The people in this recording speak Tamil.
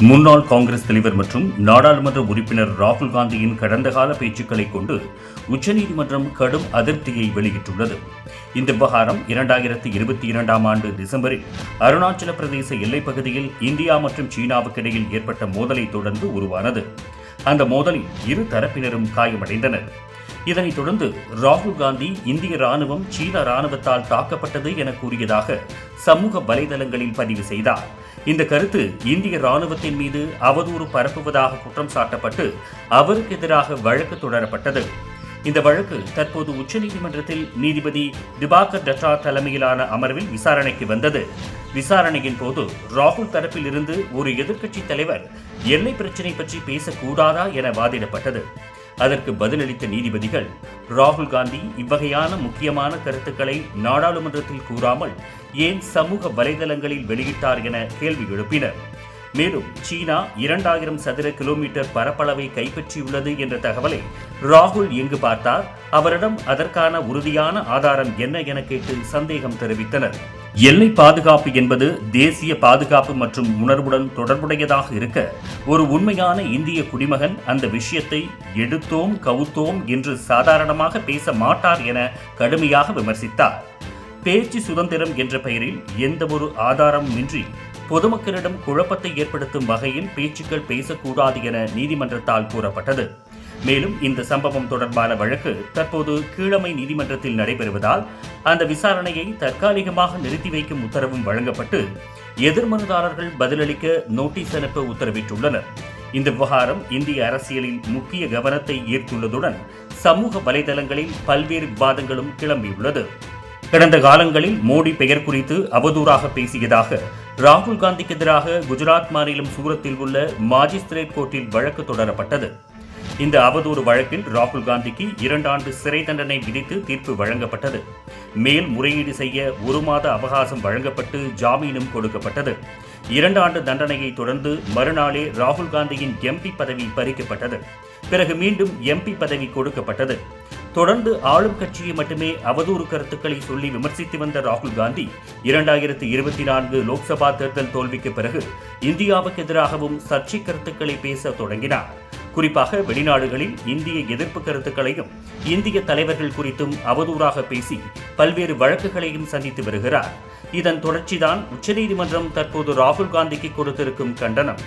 முன்னாள் காங்கிரஸ் தலைவர் மற்றும் நாடாளுமன்ற உறுப்பினர் ராகுல் காந்தியின் கடந்த கால பேச்சுக்களை கொண்டு உச்சநீதிமன்றம் கடும் அதிருப்தியை வெளியிட்டுள்ளது. இந்த விவகாரம் இரண்டாயிரத்தி இருபத்தி இரண்டாம் ஆண்டு டிசம்பரில் அருணாச்சல பிரதேச எல்லைப் பகுதியில் இந்தியா மற்றும் சீனாவுக்கு இடையில் ஏற்பட்ட மோதலை தொடர்ந்து உருவானது. அந்த மோதலில் இரு தரப்பினரும் காயமடைந்தனர். இதனைத் தொடர்ந்து ராகுல் காந்தி இந்திய ராணுவம் சீன ராணுவத்தால் தாக்கப்பட்டது என கூறியதாக சமூக வலைதளங்களில் பதிவு செய்தார். இந்த கருத்து இந்திய ராணுவத்தின் மீது அவதூறு பரப்புவதாக குற்றம் சாட்டப்பட்டு அவருக்கு எதிராக வழக்கு தொடரப்பட்டது. இந்த வழக்கு தற்போது உச்சநீதிமன்றத்தில் நீதிபதி திபாகர் டட்டா தலைமையிலான அமர்வில் விசாரணைக்கு வந்தது. விசாரணையின் போது ராகுல் தரப்பில் இருந்து ஒரு எதிர்க்கட்சி தலைவர் எல்லை பிரச்சினை பற்றி பேசக்கூடாதா? என வாதிடப்பட்டது. அதற்கு பதிலளித்த நீதிபதிகள் ராகுல் காந்தி இவ்வகையான முக்கியமான கருத்துக்களை நாடாளுமன்றத்தில் கூறாமல் ஏன் சமூக வலைதளங்களில் வெளியிட்டார் என கேள்வி எழுப்பினர். மேலும் சீனா இரண்டாயிரம் சதுர கிலோமீட்டர் பரப்பளவை கைப்பற்றியுள்ளது என்ற தகவலை ராகுல் எங்கு பார்த்தார்? அவரிடம் அதற்கான உறுதியான ஆதாரம் என்ன என கேட்டு சந்தேகம் தெரிவித்தனர். எல்லை பாதுகாப்பு என்பது தேசிய பாதுகாப்பு மற்றும் உணர்வுடன் தொடர்புடையதாக இருக்க ஒரு உண்மையான இந்திய குடிமகன் அந்த விஷயத்தை எடுத்தோம் கவுத்தோம் என்று சாதாரணமாக பேச மாட்டார் என கடுமையாக விமர்சித்தார். பேச்சு சுதந்திரம் என்ற பெயரில் எந்த ஒரு இன்றி பொதுமக்களிடம் குழப்பத்தை ஏற்படுத்தும் வகையில் பேச்சுக்கள் பேசக்கூடாது என நீதிமன்றத்தால் கூறப்பட்டது. மேலும் இந்த சம்பவம் தொடர்பான வழக்கு தற்போது கீழமை நீதிமன்றத்தில் நடைபெறுவதால் அந்த விசாரணையை தற்காலிகமாக நிறுத்தி வைக்கும் உத்தரவும் வழங்கப்பட்டு எதிர்மனுதாரர்கள் பதிலளிக்க நோட்டீஸ் அனுப்ப உத்தரவிட்டுள்ளனர். இந்த விவகாரம் இந்திய அரசியலில் முக்கிய கவனத்தை ஈர்த்துள்ளதுடன் சமூக வலைதளங்களில் பல்வேறு விவாதங்களும் கிளம்பியுள்ளது. கடந்த காலங்களில் மோடி பெயர் குறித்து அவதூறாக பேசியதாக ராகுல் காந்திக்கு எதிராக குஜராத் மாநிலம் சூரத்தில் உள்ள மாஜிஸ்திரேட் கோர்ட்டில் வழக்கு தொடரப்பட்டது. இந்த அவதூறு வழக்கில் ராகுல் காந்திக்கு இரண்டு ஆண்டு சிறை தண்டனை விதித்து தீர்ப்பு வழங்கப்பட்டது. மேல் முறையீடு செய்ய ஒரு மாத அவகாசம் வழங்கப்பட்டு ஜாமீனும் கொடுக்கப்பட்டது. இரண்டு ஆண்டு தண்டனையை தொடர்ந்து மறுநாளே ராகுல் காந்தியின் எம்பி பதவி பறிக்கப்பட்டது. பிறகு மீண்டும் எம்பி பதவி கொடுக்கப்பட்டது. தொடர்ந்து ஆளும் கட்சியை மட்டுமே அவதூறு கருத்துக்களை சொல்லி விமர்சித்து வந்த ராகுல் காந்தி இரண்டாயிரத்தி இருபத்தி நான்கு லோக்சபா தேர்தல் தோல்விக்கு பிறகு இந்தியாவுக்கு எதிராகவும் சர்ச்சை கருத்துக்களை பேச தொடங்கினார். குறிப்பாக வெளிநாடுகளில் இந்திய எதிர்ப்பு கருத்துக்களையும் இந்திய தலைவர்கள் குறித்தும் அவதூறாக பேசி பல்வேறு வழக்குகளையும் சந்தித்து வருகிறார். இதன் தொடர்ச்சிதான் உச்சநீதிமன்றம் தற்போது ராகுல் காந்திக்கு கொடுத்திருக்கும் கண்டனம்.